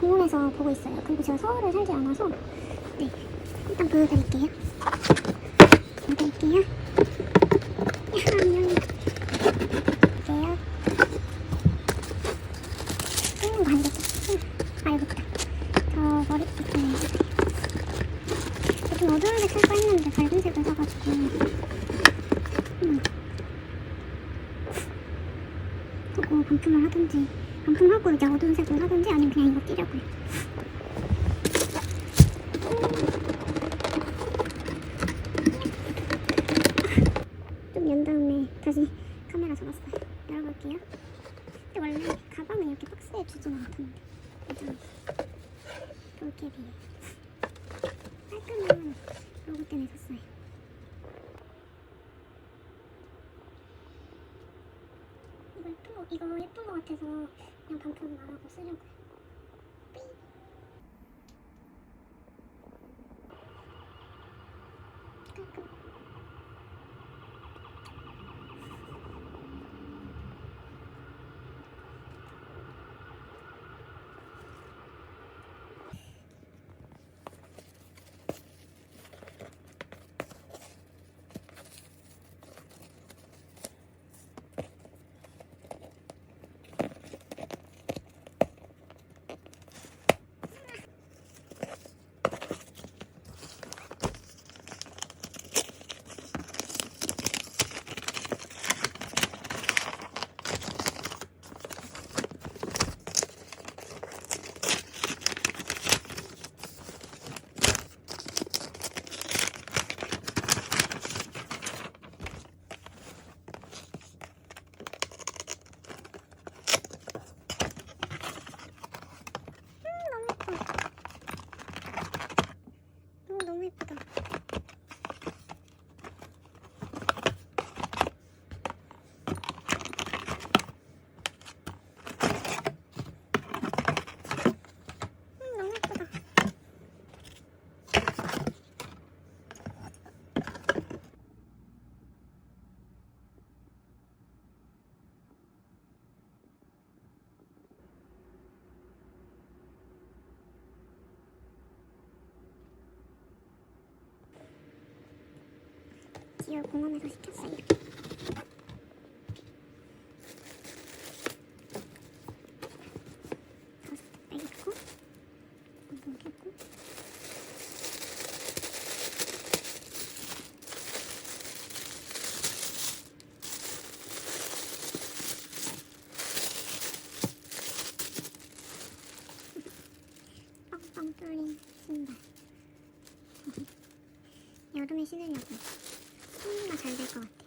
공원에서 보고 있어요. 그리고 제가 서울에 살지 않아서 네 일단 보여드릴게요. 보여드릴게요. 야, 안녕. 볼게요. 찍는 거안 되죠? 아 여기 있다. 저 머리 부분에 좀 어두운 색 살까 했는데 밝은 색을 사가지고 음. 반품을 하든지 반품하고 이제 어두운 색으로 사든지 아니면 그냥 이거 끼려고요. 좀 연 다음에 다시 카메라 잡았어요. 열어볼게요. 근데 원래 가방을 이렇게 박스에 두지는 않던데. 일단 볼캡이 깔끔한 로고 때문에 샀어요 이거 예쁜 거 같아서 그냥 반품 안 하고 쓰려고요. 삐. 깔끔. 기어 공원에서 시켰어요. 다섯 개 빼겠고, 한번 겠고. 빵빵 뚫린 신발. 여름에 신으려고. 손이가 잘될 것 같아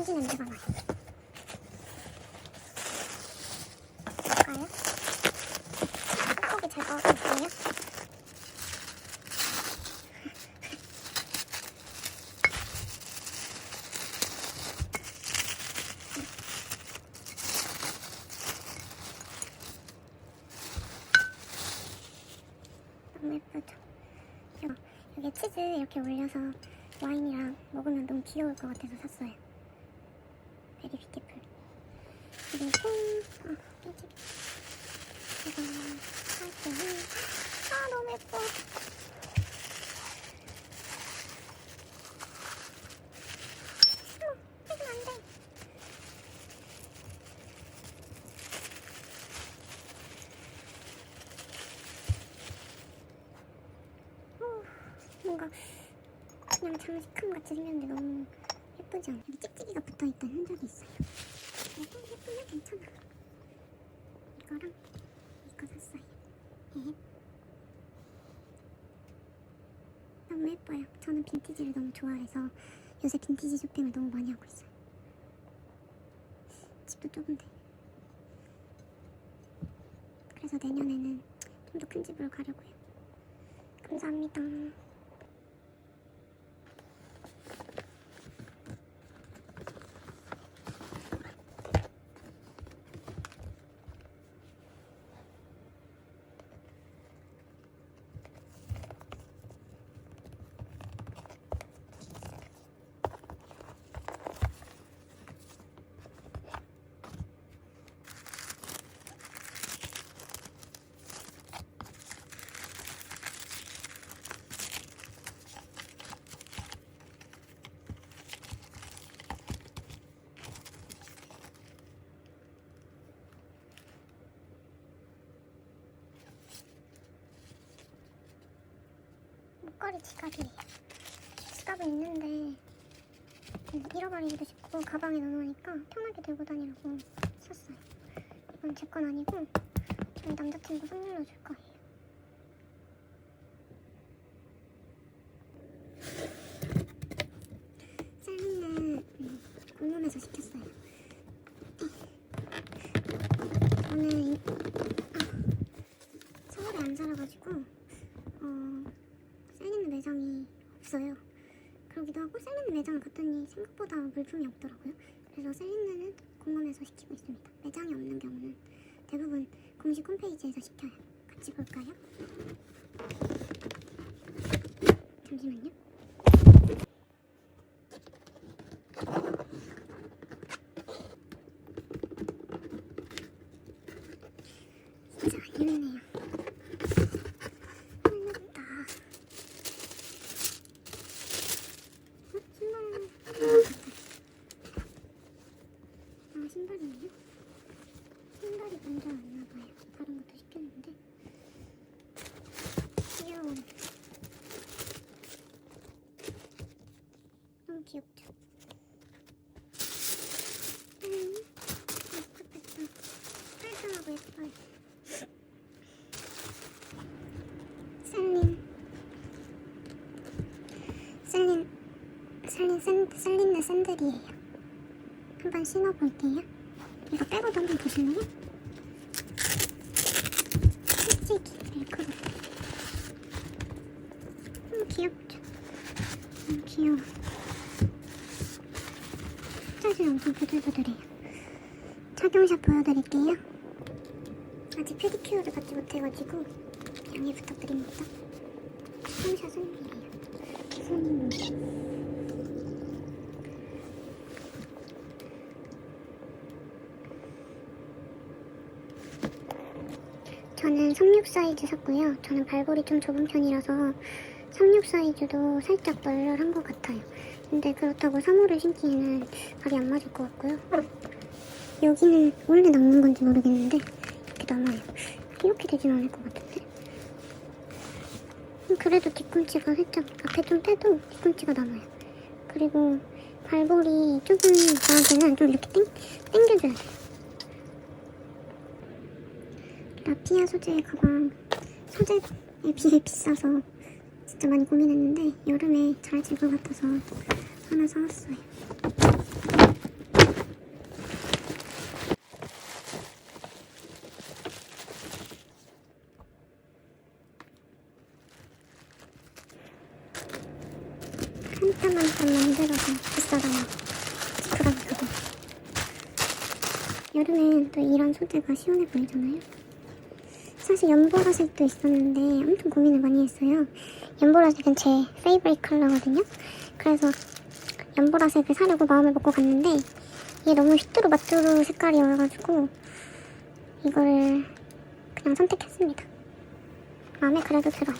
요. 오렌지 냄새가 나요. 볼까요? 꾹꾹이 잘 나왔거든요. 너무 예쁘죠? 여기, 여기 치즈 이렇게 올려서 와인이랑 먹으면 너무 귀여울 것 같아서 샀어요. 베리 뷰티풀. 그리고 아 깨지기. 이거 할 때는 아 너무 예뻐. 어. 어, 뭔가 그냥 장식함 같이 생겼는데 너무 않아요? 여기 찍찍이가 붙어있던 흔적이 있어요. 이거 예쁘면 괜찮아. 이거랑 이거 샀어요. 헤헤. 너무 예뻐요. 저는 빈티지를 너무 좋아해서 요새 빈티지 쇼핑을 너무 많이 하고 있어요. 집도 좁은데. 그래서 내년에는 좀 더 큰 집으로 가려고요. 감사합니다. 목걸이 지갑이에요. 지갑은 있는데 음, 잃어버리기도 쉽고 가방에 넣어놓으니까 편하게 들고 다니라고 샀어요. 이건 제 건 아니고 저희 남자친구 선물로 줄 거예요. 셀린은 음, 공홈에서 시켰어요. 저는 이, 아, 서울에 안 살아가지고 어, 셀리는 매장이 없어요. 그러기도 하고 셀리는 매장을 갔더니 생각보다 물품이 없더라고요. 그래서 셀리는 공홈에서 시키고 있습니다. 매장이 없는 경우는 대부분 공식 홈페이지에서 시켜요. 같이 볼까요? 잠시만요. 진짜 예민해요. 흘렸다. 어? 신발. 아, 신발이네요. 신발이 먼저 왔나봐요. 다른 것도 시켰는데. 귀여워. 너무 귀엽죠? 음, 예쁘겠다. 깔끔하고 예뻐요. 셀린. 셀린. 셀린 샌, 셀린의 샌들이에요. 한번 신어볼게요. 이거 빼고도 한번 보실래요? 솔직히 벨크로. 너무 귀엽죠? 너무 귀여워. 짜지 엄청 부들부들해요. 착용샷 보여드릴게요. 아직 페디큐어를 받지 못해가지고 양해 부탁드립니다. 착용샷은 이래요. 손님. 저는 36 사이즈 샀고요. 저는 발볼이 좀 좁은 편이라서 36 사이즈도 살짝 널널한 것 같아요. 근데 그렇다고 3호를 신기에는 발이 안 맞을 것 같고요. 여기는 원래 남는 건지 모르겠는데 이렇게 남아요. 이렇게 되진 않을 것 같은데. 음, 그래도 뒤꿈치가 살짝 앞에 좀 빼도 뒤꿈치가 남아요. 그리고 발볼이 조금 저한테는 좀 이렇게 땡, 땡겨줘야 돼요. 라피아 소재의 가방 소재에 비해 비싸서 진짜 많이 고민했는데 여름에 잘 질 것 같아서 하나 사왔어요. 한땀 한땀 만들어서 비싸잖아. 지크라기 가방. 여름엔 또 이런 소재가 시원해 보이잖아요. 사실 연보라색도 있었는데 엄청 고민을 많이 했어요. 연보라색은 제 페이브릿 컬러거든요. 그래서 연보라색을 사려고 마음을 먹고 갔는데 이게 너무 휘뚜루 마뚜루 색깔이어가지고 이거를 그냥 선택했습니다. 마음에 그래도 들어요.